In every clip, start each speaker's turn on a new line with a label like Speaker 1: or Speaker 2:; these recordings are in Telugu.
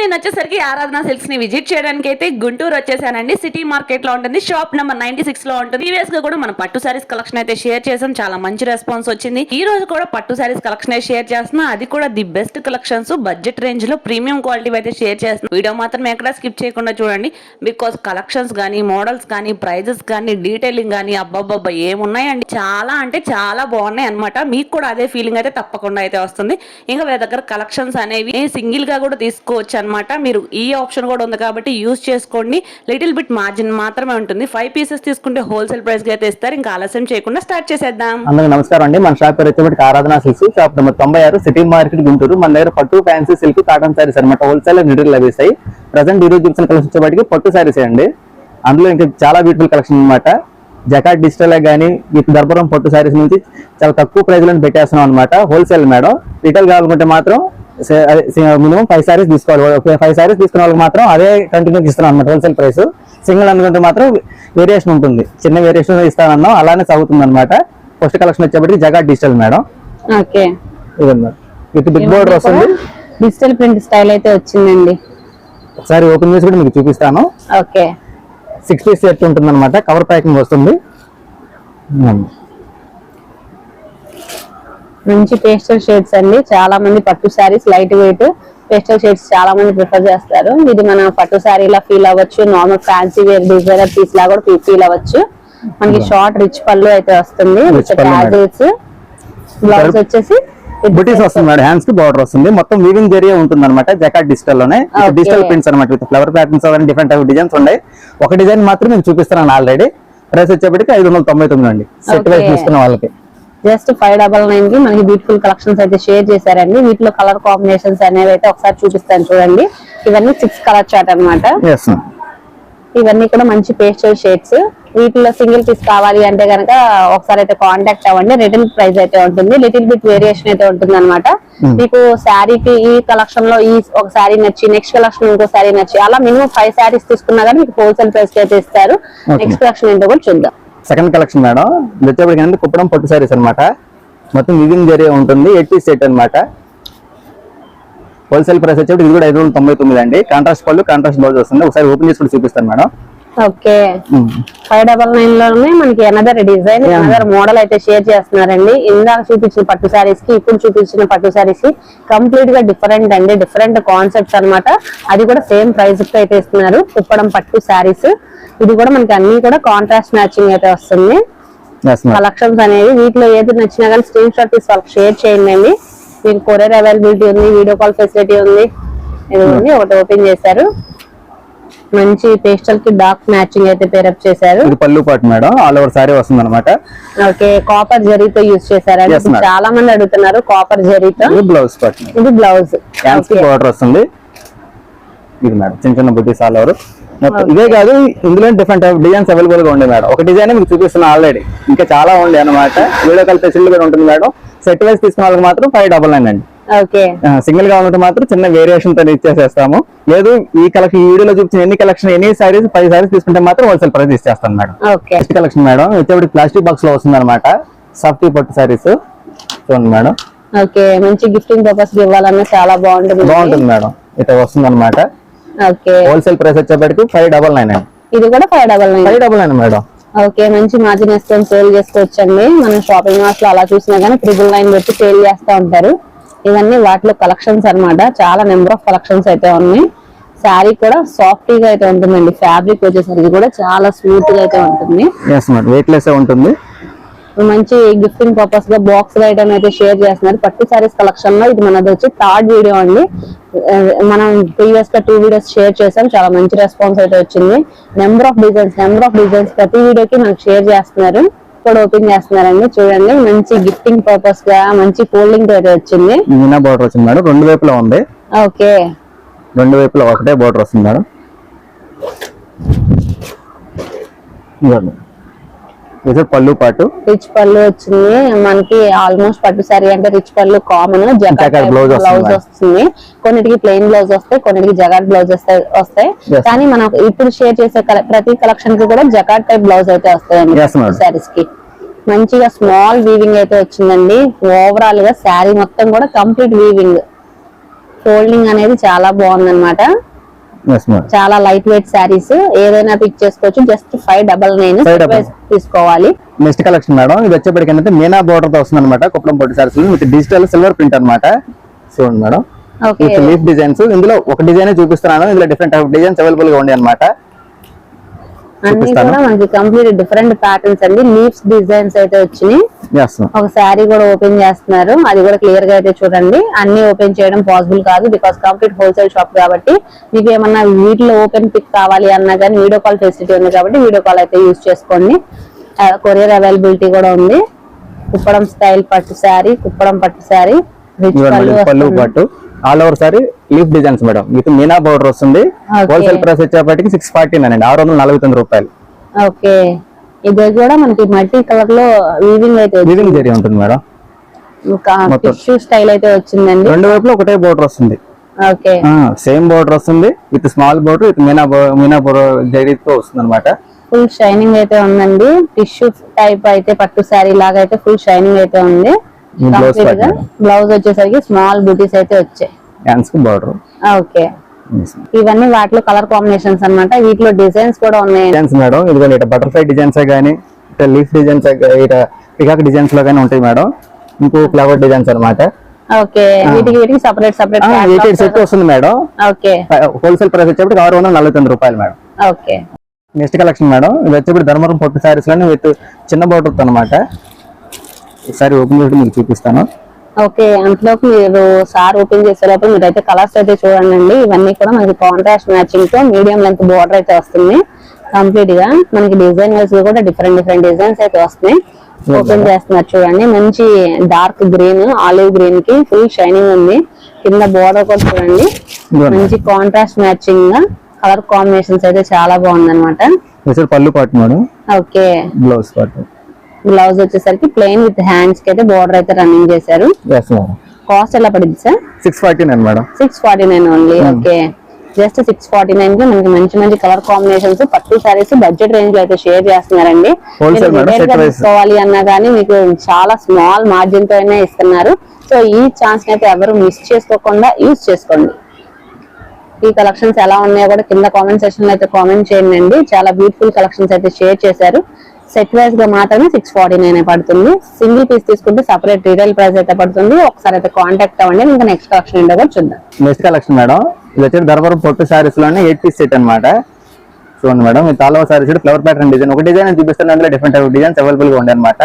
Speaker 1: నేను వచ్చేసరికి ఆరాధన సిల్క్స్ని విజిట్ చేయడానికి అయితే గుంటూరు వచ్చేసానండి. సిటీ మార్కెట్లో ఉంటుంది. షాప్ నెంబర్ నైన్టీ సిక్స్లో ఉంటుంది. ప్రీవియస్గా కూడా మనం పట్టు సారీస్ కలెక్షన్ అయితే షేర్ చేసాం చాలా మంచి రెస్పాన్స్ వచ్చింది. ఈ రోజు కూడా పట్టు సారీస్ కలెక్షన్ షేర్ చేస్తున్నా. అది కూడా ది బెస్ట్ కలెక్షన్స్ బడ్జెట్ రేంజ్లో ప్రీమియం క్వాలిటీ అయితే షేర్ చేస్తున్నాం. వీడియో మాత్రం ఎక్కడ స్కిప్ చేయకుండా చూడండి. బికాస్ కలెక్షన్స్ కానీ మోడల్స్ కానీ ప్రైజెస్ కానీ డీటెయిలింగ్ కానీ అబ్బాబ్బా ఏమున్నాయండి? చాలా అంటే చాలా బాగున్నాయి అనమాట మీకు కూడా అదే ఫీలింగ్ అయితే తప్పకుండా అయితే వస్తుంది. ఇంకా వీళ్ళ దగ్గర కలెక్షన్స్ అనేవి సింగిల్గా కూడా తీసుకోవచ్చు. అనమాట మీరు ఈ ఆప్షన్ కూడా ఉంది కాబట్టి యూస్ చేసుకోండి. లిటిల్ బిట్ మార్జిన్ మాత్రమే ఉంటుంది. ఫైవ్ పీసెస్ తీసుకుంటే హోల్సేల్ ప్రైస్గా అయితే ఇస్తారు. ఇంకా ఆలస్యం చేయకుండా స్టార్ట్ చేసేద్దాం.
Speaker 2: అందరికి నమస్కారం అండి. మన షాప్ పేరు వచ్చేప్పటికి ఆరాధన సిల్క్స్ షాప్ నెంబర్ తొంభై ఆరు సిటీ మార్కెట్ గుంటూరు. మన దగ్గర పట్టు ఫ్యాన్సీ సిల్క్ కాటన్ సారీస్ అనమాట హోల్సేల్ నిడులు లభిస్తాయి ప్రజెంట్ ఈ రోజు చూసిన కలెక్షన్ వచ్చేప్పటికి పట్టు సారీస్ అండి. అందులో ఇంకా చాలా బ్యూటిఫుల్ కలెక్షన్ అనమాట జకాట్ డిజిటల్ గానీ మీకు దర్పరం పట్టు సారీస్ నుంచి చాలా తక్కువ ప్రైస్లో పెట్టేస్తున్నాం అనమాట హోల్సేల్ మేడం. రిటైల్ కావాలనుకుంటే మాత్రం మినిమం ఫైవ్ సారీస్ తీసుకోవాలి. ఫైవ్ సారీస్ తీసుకున్న వాళ్ళకి మాత్రం అదే కంటిన్యూ ఇస్తున్నాం అనమాట హోల్సేల్ ప్రైస్ సింగిల్ అనుకుంటే మాత్రం వేరియేషన్ ఉంటుంది. చిన్న వేరియేషన్ ఇస్తానన్నాం అలానే సాగుతుంది అనమాట ఫస్ట్ కలెక్షన్ వచ్చేప్పటికి jacquard digital madam.
Speaker 3: Okay.
Speaker 2: With big border వస్తుంది.
Speaker 3: డిజిటల్ ప్రింట్ స్టైల్ అయితే వచ్చిందండి.
Speaker 2: ఒకసారి ఓపెన్ చేసి కూడా మీకు చూపిస్తాను.
Speaker 3: ఓకే.
Speaker 2: సిక్స్ పీస్ సెట్ ఉంటుంది అనమాట కవర్ ప్యాకింగ్ వస్తుంది.
Speaker 3: మంచి పేస్టల్ షేడ్స్ అండి. చాలా మంది పట్టు saris light weight pastel shades చాలా మంది ప్రిఫర్ చేస్తారు. ఇది మన పట్టు శారీలా ఫీల్ అవ్వచ్చు. Normal fancy wear designer piece లా కూడా ఫీల్ అవ్వచ్చు. మనకి షార్ట్ రిచ్ పళ్ళు అయితే వస్తుంది బ్లౌజ్ వచ్చేసి
Speaker 2: బుటీస్ వస్తుంది మేడం. హ్యాండ్స్కి బార్డర్ వస్తుంది. మొత్తం వీవింగ్ జరిగే ఉంటుంది అనమాట జకాట్
Speaker 3: డిజిటల్లోనే.
Speaker 2: డిజిటల్ ప్రింట్స్ అనమాట విత్ ఫ్లవర్ ప్యాటర్న్స్ అవన్నీ డిఫరెంట్ టైప్ డిజైన్స్ ఉన్నాయి. ఒక డిజైన్ మాత్రం మీకు చూపిస్తున్నాను ఆల్రెడీ ప్రైస్ వచ్చేప్పటికి ఐదు వందల తొంభై తొమ్మిది అండి. Set wise
Speaker 3: Okay.
Speaker 2: తీసుకున్న వాళ్ళకి.
Speaker 3: జస్ట్ ఫైవ్ డబల్ నైన్కి మనకి బ్యూటిఫుల్ కలెక్షన్స్ అయితే షేర్ చేశారండి. వీటిలో కలర్ కాంబినేషన్స్ అనేవి అయితే ఒకసారి చూపిస్తాను చూడండి. ఇవన్నీ సిక్స్ కలర్ చార్ట్ అన్నమాట.
Speaker 2: ఎస్
Speaker 3: ఇవన్నీ కూడా మంచి పేస్టల్ షేడ్స్ వీటిలో సింగిల్ పీస్ కావాలి అంటే కనుక ఒకసారి అయితే కాంటాక్ట్ అవ్వండి. రిటర్న్ ప్రైస్ అయితే ఉంటుంది. లిటిల్ బిట్ వేరియేషన్ అయితే ఉంటుంది అనమాట మీకు శారీకి ఈ కలెక్షన్లో ఈ ఒక శారీ నచ్చి నెక్స్ట్ కలెక్షన్ ఇంకో శారీ నచ్చి అలా మినిమం ఫైవ్ శారీస్ తీసుకున్నా కానీ మీకు హోల్సేల్ ప్రైస్ అయితే ఇస్తారు. నెక్స్ట్ కలెక్షన్ ఏంటో కూడా చూద్దాం.
Speaker 2: సెకండ్ కలెక్షన్ మేడం ఇది వచ్చేప్పటికి ఏంటంటే కుప్పడం పట్టు సారీస్ అనమాట మొత్తం వివింగ్ జరిగే ఉంటుంది. ఎయిట్ సెట్ అనమాట హోల్సేల్ ప్రైస్ వచ్చేప్పుడు ఇది కూడా ఐదు వందల తొంభై తొమ్మిది అండి. కాంట్రాస్ట్ పళ్ళు కాంట్రాస్ట్ బ్లౌజ్ వస్తుంది. ఒకసారి ఓపెన్ చేసి కూడా చూపిస్తాను మేడం
Speaker 3: ఓకే. ఫైవ్ డబల్ నైన్లోనే మనకి అనదర్ డిజైన్. అనదర్ మోడల్ అయితే షేర్ చేస్తున్నారండి. ఇందాక చూపించిన పట్టు సారీస్కి ఇప్పుడు చూపించిన పట్టు సారీస్కి కంప్లీట్గా డిఫరెంట్ అండి. డిఫరెంట్ కాన్సెప్ట్స్ అన్నమాట. అది కూడా సేమ్ ప్రైస్కి అయితే ఇస్తున్నారు. కుప్పడం పట్టు సారీస్ ఇది కూడా మనకి అన్ని కూడా కాంట్రాస్ట్ మ్యాచింగ్ అయితే వస్తుంది. కలెక్షన్స్ అనేవి వీటిలో ఏది నచ్చినా కానీ స్క్రీన్ షాట్ తీసి వాళ్ళకి షేర్ చేయండి అండి. మీకు కొరియర్ అవైలబిలిటీ ఉంది వీడియో కాల్ ఫెసిలిటీ ఉంది. ఇది ఉంది ఒకటి ఓపెన్ చేశారు. మంచి పేస్టల్కి డార్క్ మ్యాచింగ్ అయితే పేరప్ చేశారు.
Speaker 2: ఇది పళ్ళు పాటు మేడం ఆల్ ఓవర్ సారీ వస్తుంది అనమాట
Speaker 3: ఓకే కాపర్ జరీతో యూజ్ చేశారండి. చాలా మంది అడుగుతున్నారు కాపర్ జరీతో
Speaker 2: ఇది బ్లౌజ్ పాటు
Speaker 3: ఇది బ్లౌజ్
Speaker 2: బార్డర్ వస్తుంది. ఇది మేడం చిన్న చిన్న బుటీస్ ఆల్ ఓవర్ ఇదే కాదు ఇందులో డిఫరెంట్ డిజైన్స్ అవైలబుల్గా ఉంది మేడం. ఒక డిజైన్ మీకు చూపిస్తున్నా ఆల్రెడీ ఇంకా చాలా ఉంది అనమాట వీడియో కాల్ ఫెసిలిటీ కూడా ఉంటుంది మేడం. సెట్ వైస్ తీసుకున్న వాళ్ళకి మాత్రం ఫైవ్ డబల్ నైన్ అండి. సింగిల్గా ఉంటే మాత్రం చిన్న వేరియేషన్తో ఇచ్చేసేస్తాము. లేదు ఈ కలెక్షన్ ఈ వీడియోలో చూపించిన ఎన్ని కలెక్షన్ ఎన్ని సారీస్ ఫైవ్ సారీస్ తీసుకుంటే మాత్రం హోల్సేల్ ప్రైస్ ఇచ్చేస్తాను madam.
Speaker 3: Okay.
Speaker 2: Next collection madam వచ్చేప్పుడు ప్లాస్టిక్ బాక్స్లో వస్తుంది అనమాట సాఫ్ట్ పట్టు సారీస్ చూడండి మేడం.
Speaker 3: ఓకే. మంచి గిఫ్టింగ్ పర్పస్ ఇవ్వాలన్నా చాలా బాగుంటుంది
Speaker 2: బాగుంటుంది మేడం. ఇట్లా వస్తుంది అనమాట
Speaker 3: ఓకే.
Speaker 2: హోల్సేల్ ప్రైస్ వచ్చేప్పటికి ఫైవ్ డబల్ నైన్
Speaker 3: ఇది కూడా five double nine
Speaker 2: five double nine madam.
Speaker 3: Okay. మంచి మార్జిన్ వేసుకొని సేల్ చేసుకోవచ్చండి. మనం షాపింగ్ మాల్స్లో అలా చూసినా కానీ ట్రిపుల్ నైన్ పెట్టి సేల్ చేస్తూ ఉంటారు. ఇవన్నీ వాటిలో కలెక్షన్స్ అన్నమాట. చాలా నెంబర్ ఆఫ్ కలెక్షన్స్ అయితే ఉన్నాయి. శారీ కూడా సాఫ్ట్గా అయితే ఉంటుందండి. ఫ్యాబ్రిక్ వచ్చేసరికి కూడా చాలా స్మూత్గా అయితే ఉంటుంది.
Speaker 2: ఎస్ మేడం వెయిట్ లెస్ ఉంటుంది?
Speaker 3: మంచి గిఫ్టింగ్ పర్పస్గా బాక్స్ ఐటమ్ అయితే షేర్ చేస్తున్నారు. పట్టు సారీస్ కలెక్షన్లో ఇది మనది వచ్చి థర్డ్ వీడియో అండి. మనం ప్రీవియస్గా టూ వీడియోస్ షేర్ చేసాం. చాలా మంచి రెస్పాన్స్ అయితే వచ్చింది. Number of designs number of designs ప్రతి వీడియోకి మనకు షేర్ చేస్తున్నారు. కూడా ఓపెన్ చేస్తున్నారండి. చూడండి మంచి గిఫ్టింగ్ పర్పస్గా మంచి ఫోల్డింగ్ అయితే వచ్చింది.
Speaker 2: మీనా బార్డర్ వచ్చింది మేడం. రెండు వైపులా ఉంది.
Speaker 3: ఓకే.
Speaker 2: రెండు వైపులా ఒకటే బార్డర్ వస్తుంది మేడం. ఇది పళ్ళు పాటు
Speaker 3: రిచ్ పళ్ళు వచ్చింది. మనకి ఆల్మోస్ట్ పట్టు సారీ అంటే రిచ్ పళ్ళు కామన్
Speaker 2: blouse
Speaker 3: బ్లౌజ్
Speaker 2: వస్తుంది.
Speaker 3: కొన్నిటికి ప్లెయిన్ బ్లౌజ్ వస్తాయి కొన్నిటికి జగాట్ బ్లౌజ్ వస్తాయి. కానీ మనం ఇప్పుడు షేర్ చేసే ప్రతి కలెక్షన్కి కూడా జగాట్ టైప్ బ్లౌజ్ అయితే వస్తాయండి. సారీస్కి. మంచిగా స్మాల్ వీవింగ్ అయితే వచ్చిందండి. ఓవరాల్గా శారీ మొత్తం కూడా కంప్లీట్ వీవింగ్ ఫోల్డింగ్ అనేది చాలా బాగుందన్నమాట.
Speaker 2: ఎస్ మేడం
Speaker 3: చాలా లైట్ వెయిట్ శారీస్ ఏదైనా పిక్ చేసుకోవచ్చు. Just five double nine. తీసుకోవాలి.
Speaker 2: నెక్స్ట్ కలెక్షన్ మేడం ఇది వచ్చేప్పటికి ఏంటంటే మీనా బోర్డర్తో వస్తుంది అనమాట కుప్పడం పొట్టి saris with digital silver print అన్నమాట. చూడండి మేడం లీఫ్ డిజైన్స్ ఇందులో ఒక డిజైన్ చూపిస్తున్నాను. ఇందులో డిఫరెంట్ టైప్ డిజైన్స్ అవైలబుల్గా ఉన్నాయి అనమాట
Speaker 3: అన్ని. కూడా మనకి కంప్లీట్ డిఫరెంట్ ప్యాటర్న్స్ అండి. లీవ్స్ డిజైన్స్ అయితే వచ్చినాయి. ఒక శారీ కూడా ఓపెన్ చేస్తున్నారు. అది కూడా క్లియర్గా అయితే చూడండి. అన్ని ఓపెన్ చేయడం పాసిబుల్ కాదు బికాస్ కంప్లీట్ హోల్సేల్ షాప్ కాబట్టి. మీకు ఏమన్నా వీటిలో ఓపెన్ పిక్ కావాలి అన్నా కానీ వీడియో కాల్ ఫెసిలిటీ ఉంది కాబట్టి వీడియో కాల్ అయితే యూజ్ చేసుకోండి. కొరియర్ అవైలబిలిటీ కూడా ఉంది. కుప్పడం స్టైల్ పట్టు శారీ కుప్పడం పట్టు శారీ.
Speaker 2: పట్టు. All over sari leaf designs madam with Meena border వస్తుంది. హోల్సేల్ ప్రైస్ వచ్చేప్పటికి సిక్స్ ఫార్టీ అండి. ఆరు వందల నలభై తొమ్మిది రూపాయలు.
Speaker 3: ఓకే. ఇది కూడా మనకి మల్టీ కలర్లో వీవింగ్ అయితే.
Speaker 2: లివింగ్ జరీ ఉంటుంది మేడం.
Speaker 3: టిష్యూ స్టైల్ అయితే వచ్చిందండి.
Speaker 2: రెండు వైపులో ఒకటే బోర్డర్ వస్తుంది.
Speaker 3: ఓకే.
Speaker 2: సేమ్ బోర్డర్ వస్తుంది. With small border with Meena Meena border జరీతో వస్తుంది అనమాట
Speaker 3: ఫుల్ షైనింగ్ అయితే ఉందండి. టిష్యూ టైప్ అయితే పట్టు శారీ లాగా అయితే ఫుల్ షైనింగ్ అయితే ఉంది. బ్లౌజ్ వచ్చేసరికి స్మాల్ బూటీస్ అయితే వచ్చాయి.
Speaker 2: బార్డర్
Speaker 3: ఓకే ఇవన్నీ వాటిలో కలర్ కాంబినేషన్స్ అన్నమాట. వీటిలో డిజైన్స్ కూడా ఉన్నాయి.
Speaker 2: మేడం ఇదిగోండి ఇట్లా బటర్ఫ్లై డిజైన్స్ కానీ ఇట్లా లీఫ్ డిజైన్స్ ఇట్లా పికాక్ డిజైన్స్లో కానీ ఉంటాయి మేడం ఇంకో ఫ్లవర్ డిజైన్స్ అనమాట
Speaker 3: ఓకే వీటికి వీటికి సపరేట్ సపరేట్
Speaker 2: ఎయిట్ సెట్ వస్తుంది మేడం
Speaker 3: ఓకే
Speaker 2: హోల్సేల్ ప్రైస్ వచ్చేప్పటికి ఆరు వందల నలభై తొమ్మిది రూపాయలు madam
Speaker 3: okay
Speaker 2: next collection madam ఇది వచ్చేప్పుడు ధర్మవరం పొట్టు సారీస్లోనే విత్ చిన్న బోర్డర్ అనమాట ఒకసారి ఓపెన్ చేసి మీకు చూపిస్తాను.
Speaker 3: ఓకే అంతలోకి మీరు సార్ ఓపెన్ చేసేటప్పుడు మీరైతే కలర్స్ అయితే చూడండి ఇవన్నీ కూడా మనకి కాంట్రాస్ట్ మ్యాచింగ్తో మీడియం లెంత్ బోర్డర్ అయితే వస్తుంది. కంప్లీట్గా మనకి డిజైన్ వైజ్ కూడా డిఫరెంట్ డిఫరెంట్ డిజైన్స్ అయితే వస్తున్నాయి. ఓపెన్ చేస్తున్నారు చూడండి. మంచి డార్క్ గ్రీన్ ఆలివ్ గ్రీన్కి ఫుల్ షైనింగ్ ఉంది. కింద బోర్డర్ కూడా చూడండి. మంచి కాంట్రాస్ట్ మ్యాచింగ్గా కలర్ కాంబినేషన్స్ అయితే చాలా బాగుంది అనమాట
Speaker 2: పళ్ళు పాటు మేడం.
Speaker 3: ఓకే.
Speaker 2: బ్లౌజ్ పాటు.
Speaker 3: బ్లౌజ్ వచ్చేసరికి ప్లెయిన్ విత్ హ్యాండ్స్కి అయితే బోర్డర్ అయితే రన్నింగ్ చేశారు. కాస్ట్ ఎలా పడింది sir
Speaker 2: six forty nine madam
Speaker 3: six forty nine only okay just six forty నైన్కి మనకి మంచి మంచి కలర్ కాంబినేషన్స్ పట్టు సారీస్ బడ్జెట్ రేంజ్లో అయితే షేర్ చేస్తున్నారండి. తీసుకోవాలి అన్నా కానీ మీకు చాలా స్మాల్ మార్జిన్తో అయినా ఇస్తున్నారు. సో ఈ ఛాన్స్ అయితే ఎవరు మిస్ చేసుకోకుండా యూజ్ చేసుకోండి. ఈ కలెక్షన్స్ ఎలా ఉన్నాయో కూడా కింద కామెంట్ సెక్షన్లో అయితే కామెంట్ చేయండి. అండి చాలా బ్యూటిఫుల్ కలెక్షన్స్ అయితే షేర్ చేశారు. సెట్ వైజ్గా మాత్రమే సిక్స్ ఫార్టీ నైన్ పడుతుంది. సింగిల్ పీస్ తీసుకుంటే సపరేట్ రీటైల్ ప్రైస్ అయితే పడుతుంది. ఒకసారి అయితే కాంటాక్ట్ అవ్వండి. ఇంకా నెక్స్ట్ కలెక్షన్ ఏంటో కూడా చూద్దాం.
Speaker 2: Next collection madam. ఇది వచ్చేసి ధర్మవరం పొట్టు సారీస్లోనే ఎయిట్ పీస్ సెట్ అనమాట చూడండి మేడం. ఈ తాలవ సారీస్ ఫ్లవర్ ప్యాటర్న్ డిజైన్ ఒక డిజైన్ చూపిస్తాను. అందులో డిఫరెంట్ టైప్ డిజైన్స్ అవైలబుల్గా ఉన్నాయి అనమాట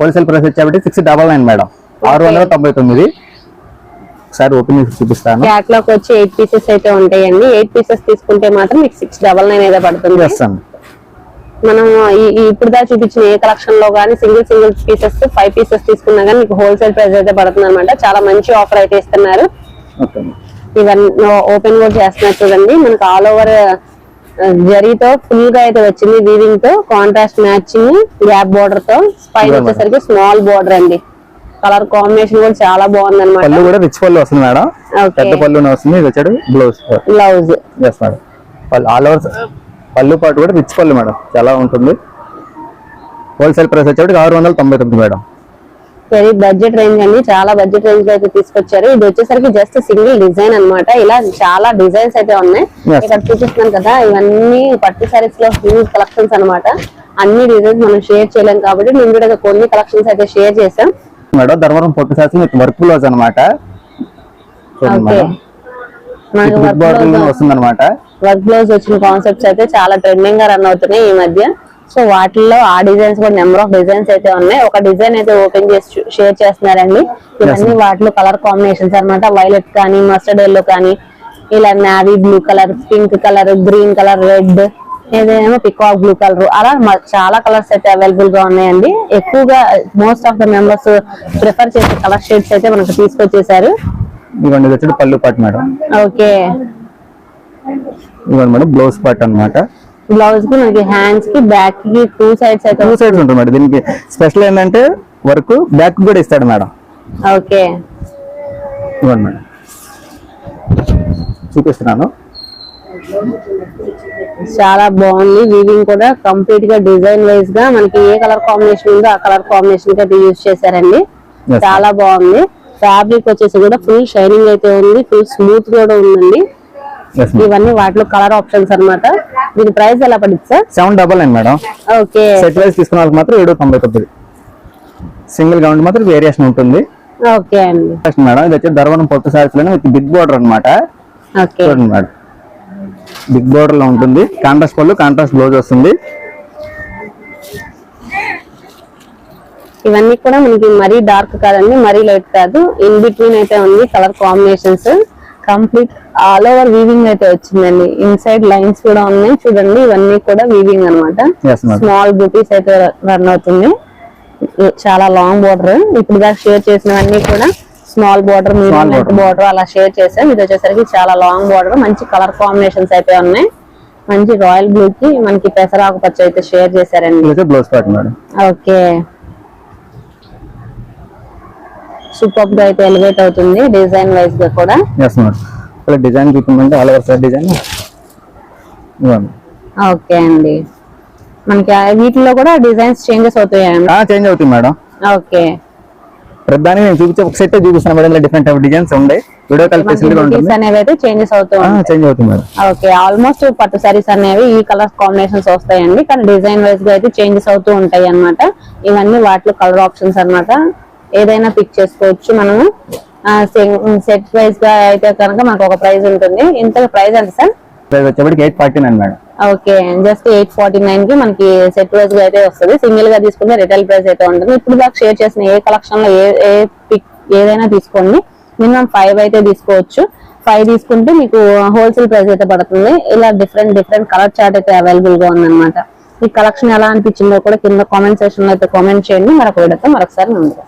Speaker 2: హోల్సేల్ ప్రైస్ వచ్చేప్పటికి సిక్స్ డబల్ నైన్ మేడం. ఆరు వందల తొంభై తొమ్మిది. ఒకసారి ఓపెన్ చేసి చూపిస్తాను.
Speaker 3: క్యాట్లాగ్ వచ్చి ఎయిట్ పీసెస్ అయితే ఉంటాయండి. ఎయిట్ పీసెస్ తీసుకుంటే మాత్రం మీకు సిక్స్ డబల్ నైన్ అయితే పడుతుంది. మనం ఇప్పుడు దా చూపించిన ఏ కలెక్షన్లో గానీ single single pieces five pieces తీసుకున్నా గానీ మీకు హోల్సేల్ ప్రైస్ అయితే పడుతుంది అనమాట చాలా మంచి ఆఫర్ అయితే ఇస్తున్నారు. ఇవన్నీ ఓపెన్ కూడా చేస్తున్నారు చూడండి. మనకు ఆల్ ఓవర్ జరీతో ఫుల్గా అయితే వచ్చింది వీవింగ్తో కాంట్రాస్ట్ మ్యాచింగ్ గ్యాప్ బోర్డర్తో. పైన
Speaker 2: ఇదిగో
Speaker 3: వచ్చేసరికి స్మాల్ బోర్డర్ అండి. కలర్ కాంబినేషన్ కూడా చాలా బాగుంది అనమాట
Speaker 2: పళ్ళు కూడా రిచ్ పళ్ళు వస్తుంది మేడం. పెద్ద పళ్ళునే వస్తుంది ఇది వచ్చాడు బ్లౌజ్
Speaker 3: బ్లౌజ్
Speaker 2: పళ్ళు ఆల్ ఓవర్ పళ్ళు పాటు కూడా రిచ్ పళ్ళు మేడం. చాలా ఉంటుంది. హోల్సేల్ ప్రైస్ వచ్చేప్పటికి ఆరు వందల తొంభై తొమ్మిది మేడం.
Speaker 3: వెరీ బడ్జెట్ రేంజ్ అండి. చాలా బడ్జెట్ రేంజ్లో అయితే తీసుకొచ్చారు. ఇది వచ్చేసరికి జస్ట్ సింగిల్ డిజైన్ అన్నమాట. ఇలా చాలా డిజైన్స్ అయితే ఉన్నాయి. ఇక్కడ చూపిస్తున్నాను కదా ఇవన్నీ పట్టు సారీస్లో హ్యూజ్ కలెక్షన్స్ అన్నమాట. అన్ని డిజైన్స్ మనం షేర్ చేయలేం కాబట్టి నేను కూడా కొన్ని కలెక్షన్స్ అయితే షేర్ చేసాం.
Speaker 2: మేడం ధర్మవరం పొట్టు శాస్త్రం విత్ వర్క్ బ్లౌజ్ అనమాట వస్తుంది అనమాట
Speaker 3: వర్క్ బ్లౌజ్ వచ్చిన కాన్సెప్ట్స్ అయితే చాలా ట్రెండింగ్గా రన్ అవుతున్నాయి ఈ మధ్య. సో వాటిల్లో ఆ డిజైన్స్ కూడా నెంబర్ ఆఫ్ డిజైన్స్ అయితే ఉన్నాయి. ఒక డిజైన్ అయితే ఓపెన్ చేసి షేర్ చేస్తున్నారండి. ఇవన్నీ వాటిలో కలర్ కాంబినేషన్స్ అన్నమాట. వైలెట్ కానీ మస్టర్డ్ ఎల్లో కానీ ఇలా navy blue colour pink colour green colour red ఏదైనా పికాక్ బ్లూ కలర్ అలా చాలా కలర్స్ అయితే అవైలబుల్గా ఉన్నాయండి. ఎక్కువగా most of the members prefer చేసే కలర్ షేడ్స్ అయితే మనకు తీసుకొచ్చేసారు.
Speaker 2: పళ్ళు పాటు మేడం.
Speaker 3: ఓకే.
Speaker 2: ఇదిగోండి మేడం బ్లౌజ్ పార్ట్ అనమాట
Speaker 3: బ్లౌజ్కి మనకి హ్యాండ్స్కి బ్యాక్కి టూ సైడ్స్ అయితే
Speaker 2: టూ సైడ్స్ ఉంటుంది మేడం. దీనికి స్పెషల్ ఏంటంటే వర్క్ బ్యాక్ కూడా ఇస్తాడు మేడం.
Speaker 3: ఓకే
Speaker 2: ఇవ్వండి మేడం. చూపిస్తున్నాను.
Speaker 3: చాలా బాగుంది. వీవింగ్ కూడా కంప్లీట్గా డిజైన్ వైజ్గా మనకి ఏ కలర్ కాంబినేషన్ ఉందో ఆ కలర్ కాంబినేషన్ అయితే యూజ్ చేశారండి. చాలా బాగుంది. ఫ్యాబ్రిక్ వచ్చేసి కూడా ఫుల్ షైనింగ్ అయితే ఉంది. ఫుల్ స్మూత్ కూడా ఉందండి. ఇవన్నీ వాటిలో కలర్ ఆప్షన్స్ అన్నమాట. దీని ప్రైస్ ఎలా పడుతుంది sir
Speaker 2: seven double nine madam
Speaker 3: okay.
Speaker 2: Set wise తీసుకున్న వాళ్ళకి మాత్రం ఏడు తొంభై తొమ్మిది. సింగిల్గా ఉండి మాత్రం వేరియేషన్ ఉంటుంది.
Speaker 3: ఓకే అండి.
Speaker 2: మేడం ఇది వచ్చి ధర్వనం సారీస్లోనే విత్ బిగ్ బోర్డర్ చూడండి మేడం బిగ్ బోర్డర్లో ఉంటుంది. కాంట్రాస్ట్ పళ్ళు కాంట్రాస్ట్ బ్లౌజ్ వస్తుంది.
Speaker 3: ఇవన్నీ కూడా మనకి మరీ డార్క్ కాదండి మరీ లైట్ కాదు. ఇన్ బిట్వీన్ అయితే ఉంది colour combinations complete all over weaving అయితే వచ్చిందండి. ఇన్సైడ్ లైన్స్ కూడా ఉన్నాయి. చూడండి ఇవన్నీ కూడా వీవింగ్
Speaker 2: మేడం
Speaker 3: స్మాల్ బూటీస్ అయితే రన్ అవుతుంది. చాలా లాంగ్ బోర్డర్ ఇప్పుడు దాకా షేర్ చేసినవన్నీ కూడా స్మాల్ బోర్డర్. బోర్డర్ అలా షేర్ చేసాం ఇది వచ్చేసరికి చాలా లాంగ్ బోర్డర్ మంచి కలర్ కాంబినేషన్స్ అయితే ఉన్నాయి. మంచి రాయల్ బ్లూ కి మనకి పెసరాకు పచ్చ అయితే షేర్ చేశారండి.
Speaker 2: Blouse
Speaker 3: okay. సూపర్గా అయితే ఎలివేట్ అవుతుంది డిజైన్ వైజ్గా కూడా.
Speaker 2: ఇక్కడ డిజైన్ చూపించమంటే ఆల్ ఓవర్ సార్ డిజైన్ ఇవ్వండి.
Speaker 3: ఓకే అండి. మనకి వీటిలో కూడా డిజైన్స్ చేంజెస్ అవుతాయండి
Speaker 2: చేంజ్ అవుతుంది మేడం.
Speaker 3: ఓకే.
Speaker 2: ప్రధాని నేను చూపించే ఒక సెట్ చూపిస్తాను మేడం డిఫరెంట్ టైప్ డిజైన్స్ ఉన్నాయి వీడియో కాల్ ఫెసిలిటీ ఉంటుంది.
Speaker 3: అనేవి అయితే చేంజెస్ అవుతూ ఉంటాయి.
Speaker 2: చేంజ్ అవుతుంది మేడం.
Speaker 3: ఓకే ఆల్మోస్ట్ పట్టు సారీస్ అనేవి ఈ కలర్ కాంబినేషన్స్ వస్తాయండి కానీ డిజైన్ వైజ్గా అయితే చేంజెస్ అవుతూ ఉంటాయి అన్నమాట. ఇవన్నీ వాటిలో కలర్ ఆప్షన్స్ అన్నమాట. ఏదైనా పిక్ చేసుకోవచ్చు మనము. సెట్ వైజ్గా అయితే కనుక మనకు ఒక ప్రైస్ ఉంటుంది. ఇంత ప్రైస్ ఎంత సార్?
Speaker 2: ప్రైస్ వచ్చేప్పటికి eight forty nine madam.
Speaker 3: Okay just eight forty నైన్కి మనకి సెట్ వైజ్గా అయితే వస్తుంది. సింగిల్గా తీసుకుంటే రిటైల్ ప్రైస్ అయితే ఉంటుంది. ఇప్పుడు దాకా షేర్ చేసిన ఏ కలెక్షన్లో ఏ ఏ పిక్ ఏదైనా తీసుకోండి. మినిమం ఫైవ్ అయితే తీసుకోవచ్చు. ఫైవ్ తీసుకుంటే మీకు హోల్సేల్ ప్రైస్ అయితే పడుతుంది. ఇలా డిఫరెంట్ డిఫరెంట్ కలర్ చార్ట్ అయితే అవైలబుల్గా ఉందన్నమాట. ఈ కలెక్షన్ ఎలా అనిపించిందో కూడా కింద కామెంట్ సెక్షన్లో అయితే కామెంట్ చేయండి. మరొక వీడియోతో మరొకసారి ముందుకు